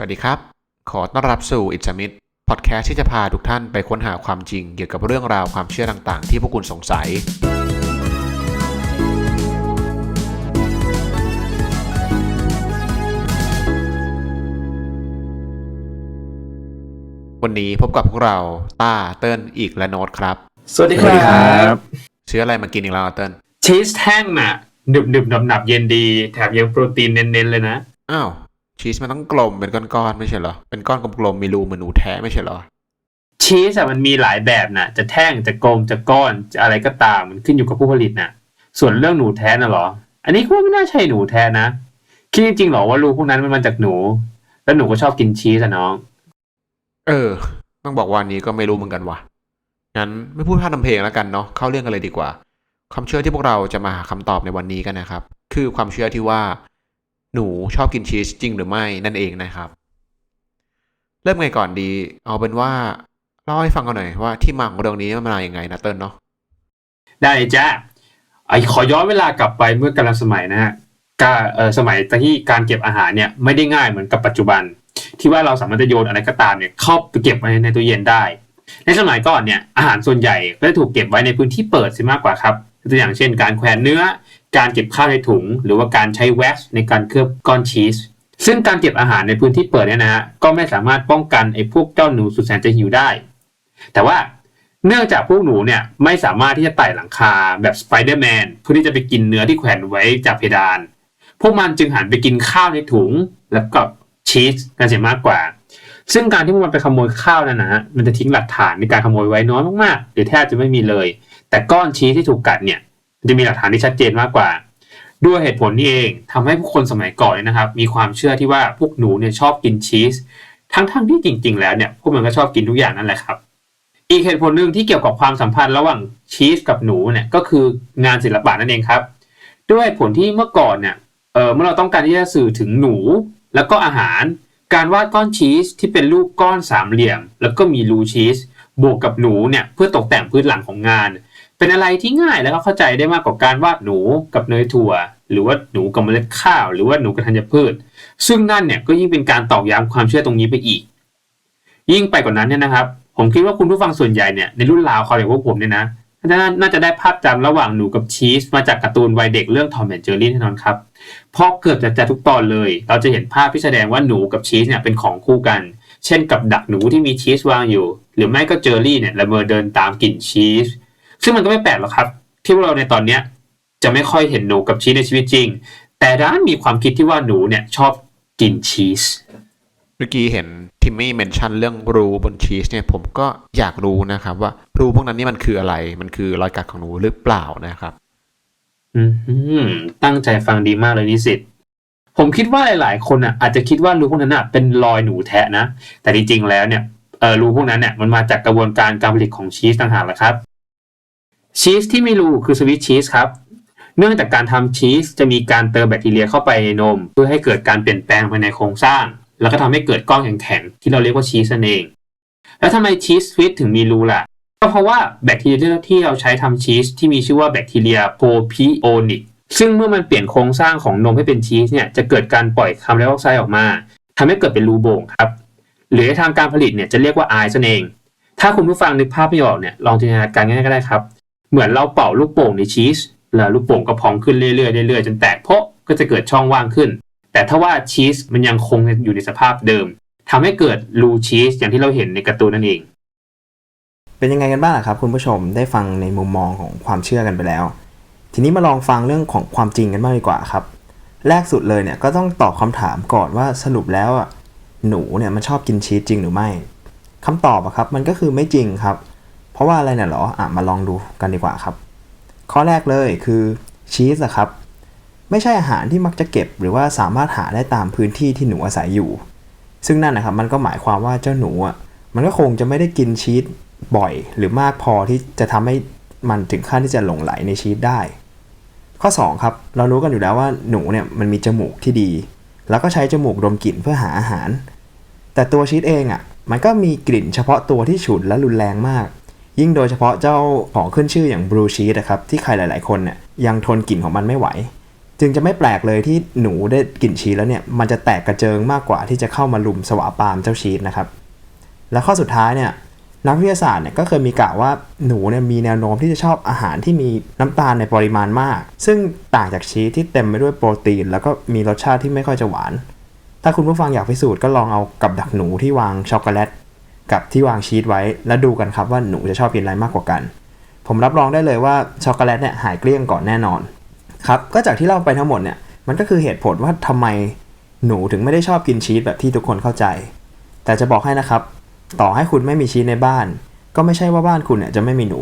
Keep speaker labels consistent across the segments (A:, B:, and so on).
A: สวัสดีครับ ขอต้อนรับสู่ It's a Myth พอดแคสต์ที่จะพาทุกท่านไปค้นหาความจริงเกี่ยวกับเรื่องราวความเชื่อต่างๆ ที่พวกคุณสงสัย วันนี้พบกับพวกเราต้าเติ้ลอีกและโน้ตครับ
B: สวัสดีค
C: สวัสดีครั
B: รับ
C: บ
A: ซื้ออะไรมากินอีกแล้วอะเติ้ล
B: ชีสแท่งน่ะหนึบหนึบหนับหนับเย็นดี แถมยังโปรตีนเน้นๆเลยนะ
A: อ้าว ชีสมันต้องกลมเป็นก้อนๆไม่ใช่เหรอ เป็นก้อนกลมๆมีรูเหมือนหนูแท้ไม่ใช่เหรอ
B: ชีสอะมันมีหลายแบบน่ะจะแท่งจะกลมจะก้อนจะอะไรก็ตามมันขึ้นอยู่กับผู้ผลิตน่ะส่วนเรื่องหนูแท้น่ะเหรอ อันนี้ก็ไม่น่าใช่หนูแท้นะคิดจริงๆเหรอว่ารูพวกนั้นมันมาจากหนู แล้วหนูก็ชอบกินชีสอะน้อง
A: เออ ต้องบอกว่าอันนี้ก็ไม่รู้เหมือนกันว่ะงั้นไม่พูดพลาดทำเพลงแล้วกันเนาะเข้าเรื่องกันเลยดีกว่า ความเชื่อที่พวกเราจะมาหาคำตอบในวันนี้กันนะครับ คือความเชื่อที่ว่า หนูชอบกินชีสจริงหรือไม่นั่นเองนะครับ เริ่มไงก่อนดี เอาเป็นว่าเล่าให้ฟังกันหน่อยว่าที่มาของเรื่องนี้มันมาอย่างไงนะเติ้ลเนาะ
B: ได้จ้าไอขอย้อนเวลากลับไปเมื่อกาลสมัยนะฮะก็เออสมัยที่การเก็บอาหารเนี่ยไม่ได้ง่ายเหมือนกับปัจจุบัน ที่ว่าเราสามารถจะโยนอะไรก็ตามเนี่ยเข้าไปเก็บไว้ในตู้เย็นได้ ในสมัยก่อนเนี่ยอาหารส่วนใหญ่ก็จะถูกเก็บไว้ในพื้นที่เปิดเสียมากกว่าครับตัวอย่างเช่น การแขวนเนื้อ การเก็บข้าวในถุง หรือว่าการใช้แว็กซ์ในการเคลือบก้อนชีสซึ่งการเก็บอาหารในพื้นที่เปิดเนี่ยนะฮะก็ไม่สามารถป้องกันไอ้พวกเจ้าหนูสุดแสนจะหิวได้ แต่ว่าเนื่องจากพวกหนูเนี่ยไม่สามารถที่จะไต่หลังคาแบบสไปเดอร์แมนเพื่อที่จะไปกินเนื้อที่แขวนไว้จากเพดาน พวกมันจึงหันไปกินข้าวในถุงแล้วก็ชีสกันเสียมากกว่า ซึ่งการที่พวกมันไปขโมยข้าวนั่นนะมันจะทิ้งหลักฐานในการขโมยไว้น้อยมากๆ หรือแทบจะไม่มีเลย แต่ก้อนชีสที่ถูกกัดเนี่ย จะมีหลักฐานที่ชัดเจนมากกว่า ด้วยเหตุผลนี้เองทำให้ผู้คนสมัยก่อนนะครับ มีความเชื่อที่ว่าพวกหนูเนี่ยชอบกินชีสทั้งๆที่จริง ๆ แล้วเนี่ยพวกมันก็ชอบกินทุกอย่างนั่นแหละครับ อีกเหตุผลหนึ่งที่เกี่ยวกับความสัมพันธ์ระหว่างชีสกับหนูเนี่ยก็คืองานศิลปะนั่นเองครับ ด้วยผลที่เมื่อก่อนเนี่ยเออเมื่อเราต้องการที่จะสื่อถึงหนูแล้วก็อาหาร การวาดก้อนชีสที่เป็นรูปก้อนสามเหลี่ยม แล้วก็มีรูชีสบวกกับหนูเนี่ยเพื่อตกแต่งพื้นหลังของงาน เป็นอะไรที่ง่ายแล้วก็เข้าใจได้มากกว่าการวาดหนูกับเนยถั่ว หรือว่าหนูกับเมล็ดข้าว หรือว่าหนูกับธัญพืช ซึ่งนั่นเนี่ยก็ยิ่งเป็นการตอกย้ำความเชื่อตรงนี้ไปอีก ยิ่งไปกว่านั้นเนี่ยนะครับ ผมคิดว่าคุณผู้ฟังส่วนใหญ่เนี่ยในรุ่นราวเขาอย่างพวกผมเนี่ยนะน่าน่าจะได้ภาพจำระหว่างหนูกับชีสมาจากการ์ตูนวัยเด็กเรื่องทอมแอนเจอรี่แน่นอนครับเพราะเกือบจะจะทุกตอนเลย เราจะเห็นภาพที่แสดงว่าหนูกับชีสเนี่ยเป็นของคู่กัน เช่นกับดักหนูที่มีชีสวางอยู่ หรือไม่ก็เจอรี่เนี่ยละเมอเดินตามกลิ่นชีส ซึ่งมันก็ไม่แปลกหรอกครับ ที่พวกเราในตอนเนี้ยจะไม่ค่อยเห็นหนูกับชีสในชีวิตจริง แต่ด้านมีความคิดที่ว่าหนูเนี่ยชอบกินชีส
A: เมื่อกี้เห็นทิมมี่เมนชั่นเรื่องรูบนชีสเนี่ยผมก็อยากรู้นะครับ ว่ารูพวกนั้นนี่มันคืออะไร มันคือรอยกัดของหนูหรือเปล่านะครับ
B: อืมตั้งใจฟังดีมากเลยนิสิตผมคิดว่าหลาย ๆ คนอะอาจจะคิดว่ารูพวกนั้นอะเป็นรอยหนูแทะนะ แต่จริงๆแล้วเนี่ยเออรูพวกนั้นเนี่ยมันมาจากกระบวนการการผลิตของชีสต่างหากแหละครับ ชีสที่ไมีรูคือสวิตชีสครับ เนื่องจากการทำชีสจะมีการเติมแบคทีเรียเข้าไปในนม เพื่อให้เกิดการเปลี่ยนแปลงภายในโครงสร้าง แล้วก็ทำให้เกิดก้อนแข็งๆที่เราเรียกว่าชีสนั่นเอง แล้วทำไมชีสสวิตถึงมีรูล่ะ ก็เพราะว่าแบคทีเรียที่เราใช้ทำชีสที่มีชื่อว่าแบคทีเรียโพพิโอนิกซึ่งเมื่อมันเปลี่ยนโครงสร้างของนมให้เป็นชีสเนี่ยจะเกิดการปล่อยคาร์บอนไดออกไซด์ออกมาทำให้เกิดเป็นรูโบ่งครับ หรือในทางการผลิตเนี่ยจะเรียกว่าไอซ์นั่นเอง ถ้าคุณผู้ฟังนึกภาพไม่ออกเนี่ยลองจินตนาการง่ายๆก็ได้ครับ เหมือนเราเป่าลูกโป่งในชีสแล้วลูกโป่งก็พองขึ้นเรื่อยๆเรื่อยๆจนแตกเพราะก็จะเกิดช่องว่างขึ้น แต่ถ้าว่าชีสมันยังคงอยู่ในสภาพเดิมทำให้เกิดรูชีสอย่างที่เราเห็นในการ์ตูนนั่นเอง
C: เป็นยังไงกันบ้างครับ คุณผู้ชมได้ฟังในมุมมองของความเชื่อกันไปแล้ว ทีนี้มาลองฟังเรื่องของความจริงกันบ้างดีกว่าครับ แรกสุดเลยเนี่ยก็ต้องตอบคำถามก่อนว่าสรุปแล้วอะหนูเนี่ยมันชอบกินชีสจริงหรือไม่คำตอบอะครับมันก็คือไม่จริงครับ เพราะว่าอะไรเนี่ยหรออะมาลองดูกันดีกว่าครับ ข้อแรกเลยคือชีสอะครับ ไม่ใช่อาหารที่มักจะเก็บ หรือว่าสามารถหาได้ตามพื้นที่ที่หนูอาศัยอยู่ ซึ่งนั่นนะครับมันก็หมายความว่าเจ้าหนูอะมันก็คงจะไม่ได้กินชีสบ่อย หรือมากพอที่จะทำให้มันถึงขั้นที่จะหลงไหลในชีสได้ ข้อ 2 ครับ เรารู้กันอยู่แล้วว่าหนูเนี่ยมันมีจมูกที่ดี แล้วก็ใช้จมูกดมกลิ่นเพื่อหาอาหาร แต่ตัวชีสเองอะมันก็มีกลิ่นเฉพาะตัวที่ฉุนและรุนแรงมาก ยิ่งโดยเฉพาะเจ้าของขึ้นชื่ออย่างบลูชีสนะครับที่ใครหลาย ๆคนเนี่ยยังทนกลิ่นของมันไม่ไหว จึงจะไม่แปลกเลยที่หนูได้กลิ่นชีสแล้วเนี่ยมันจะแตกกระเจิงมากกว่าที่จะเข้ามาลุมสวาปามเจ้าชีสนะครับและข้อสุดท้ายเนี่ยนักวิทยาศาสตร์เนี่ยก็เคยมีกล่าวว่าหนูเนี่ยมีแนวโน้มที่จะชอบอาหารที่มีน้ำตาลในปริมาณมาก ซึ่งต่างจากชีสที่เต็มไปด้วยโปรตีน แล้วก็มีรสชาติที่ไม่ค่อยจะหวาน ถ้าคุณผู้ฟังอยากพิสูจน์ก็ลองเอากับดักหนูที่วางช็อกโกแลต กับที่วางชีสไว้ แล้วดูกันครับว่าหนูจะชอบกินอะไรมากกว่ากัน ผมรับรองได้เลยว่าช็อกโกแลตเนี่ยหายเกลี้ยงก่อนแน่นอนครับก็จากที่เล่าไปทั้งหมดเนี่ยมันก็คือเหตุผลว่าทำไมหนูถึงไม่ได้ชอบกินชีสแบบที่ทุกคนเข้าใจ แต่จะบอกให้นะครับ ต่อให้คุณไม่มีชีสในบ้าน ก็ไม่ใช่ว่าบ้านคุณเนี่ยจะไม่มีหนู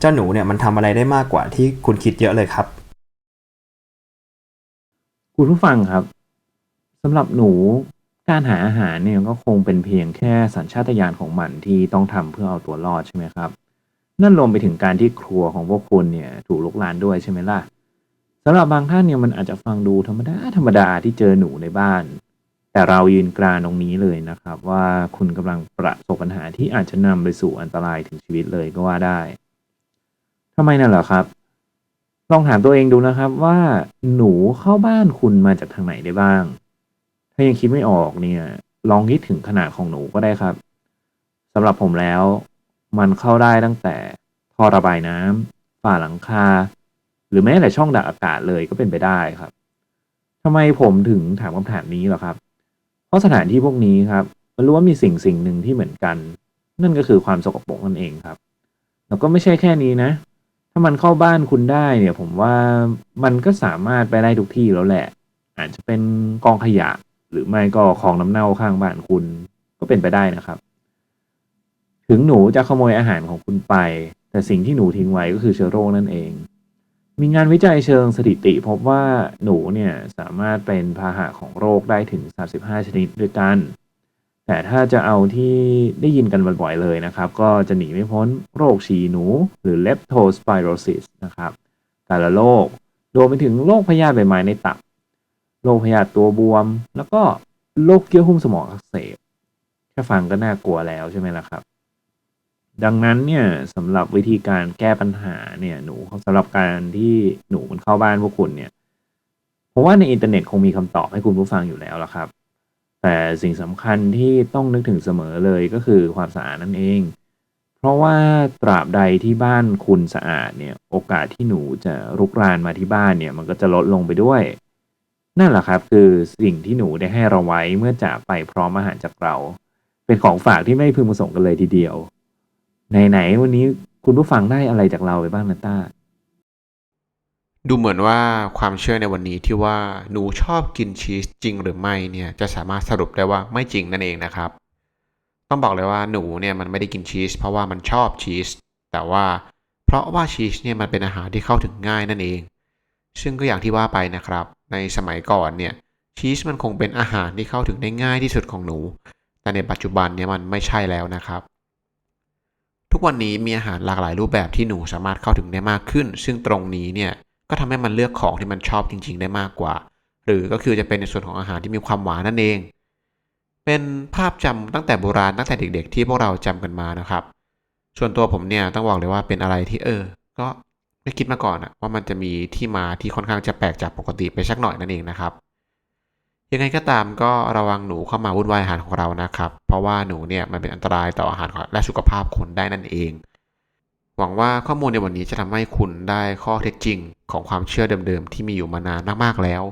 C: เจ้าหนูเนี่ยมันทำอะไรได้มากกว่าที่คุณคิดเยอะเลยครับ
D: คุณผู้ฟังครับสำหรับหนู การหาอาหารเนี่ยก็คงเป็นเพียงแค่สัญชาตญาณของมันที่ต้องทำเพื่อเอาตัวรอดใช่ไหมครับ นั่นรวมไปถึงการที่ครัวของพวกคุณเนี่ยถูกลุกลานด้วยใช่ไหมล่ะสำหรับบางท่านเนี่ยมันอาจจะฟังดูธรรมดาธรรมดาที่เจอหนูในบ้าน แต่เรายืนกรานตรงนี้เลยนะครับ ว่าคุณกำลังประสบปัญหาที่อาจจะนำไปสู่อันตรายถึงชีวิตเลยก็ว่าได้ทำไมนั่นเหรอครับ ลองถามตัวเองดูนะครับว่าหนูเข้าบ้านคุณมาจากทางไหนได้บ้าง ถ้ายังคิดไม่ออกเนี่ย ลองคิดถึงขนาดของหนูก็ได้ครับสำหรับผมแล้ว มันเข้าได้ตั้งแต่ท่อระบายน้ำฝาหลังคา หรือแม้แต่ช่องดักอากาศเลยก็เป็นไปได้ครับทำไมผมถึงถามคำถามนี้เหรอครับ เพราะสถานที่พวกนี้ครับมันรู้ว่ามีสิ่งสิ่งหนึ่งที่เหมือนกัน นั่นก็คือความสกปรกนั่นเองครับ แล้วก็ไม่ใช่แค่นี้นะ ถ้ามันเข้าบ้านคุณได้เนี่ย ผมว่ามันก็สามารถไปได้ทุกที่แล้วแหละ อาจจะเป็นกองขยะ หรือไม่ก็ของน้ำเน่าข้างบ้านคุณก็เป็นไปได้นะครับ ถึงหนูจะขโมยอาหารของคุณไป แต่สิ่งที่หนูทิ้งไว้ก็คือเชื้อโรคนั่นเอง มีงานวิจัยเชิงสถิติ พบว่าหนูเนี่ยสามารถเป็นพาหะของโรคได้ถึง 35 ชนิดด้วยกัน แต่ถ้าจะเอาที่ได้ยินกันบ่อยๆเลยนะครับ ก็จะหนีไม่พ้นโรคฉี่หนู หรือ leptospirosis นะครับการละโรครวมไปถึงโรคพยาธิใบไม้ในตับ โรคพยาธิตัวบวม แล้วก็โรคเยื่อหุ้มสมองอักเสบแค่ฟังก็น่ากลัวแล้วใช่ไหมล่ะครับ ดังนั้นเนี่ยสำหรับวิธีการแก้ปัญหาเนี่ยหนูสำหรับการที่หนูมันเข้าบ้านพวกคุณเนี่ยเพราะว่าในอินเทอร์เน็ตคงมีคำตอบให้คุณผู้ฟังอยู่แล้วละครับ แต่สิ่งสำคัญที่ต้องนึกถึงเสมอเลยก็คือความสะอาดนั่นเอง เพราะว่าตราบใดที่บ้านคุณสะอาดเนี่ย โอกาสที่หนูจะรุกรานมาที่บ้านเนี่ย มันก็จะลดลงไปด้วย นั่นแหละครับคือสิ่งที่หนูได้ให้เราไว้เมื่อจากไปพร้อมอาหารจากเรา เป็นของฝากที่ไม่พึงประสงค์กันเลยทีเดียว ไหนๆวันนี้คุณผู้ฟังได้อะไรจากเราไปบ้างนะต้า
A: ดูเหมือนว่าความเชื่อในวันนี้ที่ว่าหนูชอบกินชีสจริงหรือไม่เนี่ยจะสามารถสรุปได้ว่าไม่จริงนั่นเองนะครับ ต้องบอกเลยว่าหนูเนี่ยมันไม่ได้กินชีสเพราะว่ามันชอบชีสแต่ว่าเพราะว่าชีสเนี่ยมันเป็นอาหารที่เข้าถึงง่ายนั่นเอง ซึ่งก็อย่างที่ว่าไปนะครับ ในสมัยก่อนเนี่ยชีสมันคงเป็นอาหารที่เข้าถึงได้ง่ายที่สุดของหนู แต่ในปัจจุบันเนี่ยมันไม่ใช่แล้วนะครับ ทุกวันนี้มีอาหารหลากหลายรูปแบบที่หนูสามารถเข้าถึงได้มากขึ้น ซึ่งตรงนี้เนี่ยก็ทำให้มันเลือกของที่มันชอบจริง ๆ ได้มากกว่า หรือก็คือจะเป็นในส่วนของอาหารที่มีความหวานนั่นเอง เป็นภาพจำตั้งแต่โบราณตั้งแต่เด็ก ๆ ที่พวกเราจำกันมานะครับ ส่วนตัวผมเนี่ยต้องบอกเลยว่าเป็นอะไรที่เออ ก็ ไม่คิดมาก่อนอะว่ามันจะมีที่มาที่ค่อนข้างจะแปลกจากปกติไปสักหน่อยนั่นเองนะครับ ยังไงก็ตามก็ระวังหนูเข้ามาวุ่นวายอาหารของเรานะครับ เพราะว่าหนูเนี่ยมันเป็นอันตรายต่ออาหารและสุขภาพคนได้นั่นเอง หวังว่าข้อมูลในวันนี้จะทำให้คุณได้ข้อเท็จจริง ของความเชื่อเดิมๆที่มีอยู่มานานมากๆแล้ว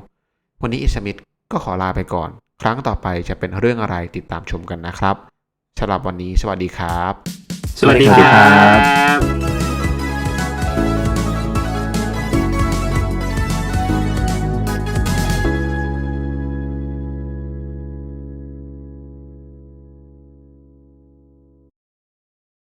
A: วันนี้อิสมิธก็ขอลาไปก่อน ครั้งต่อไปจะเป็นเรื่องอะไรติดตามชมกันนะครับสำหรับวันนี้สวัสดีครับ
B: สวัสดีครับ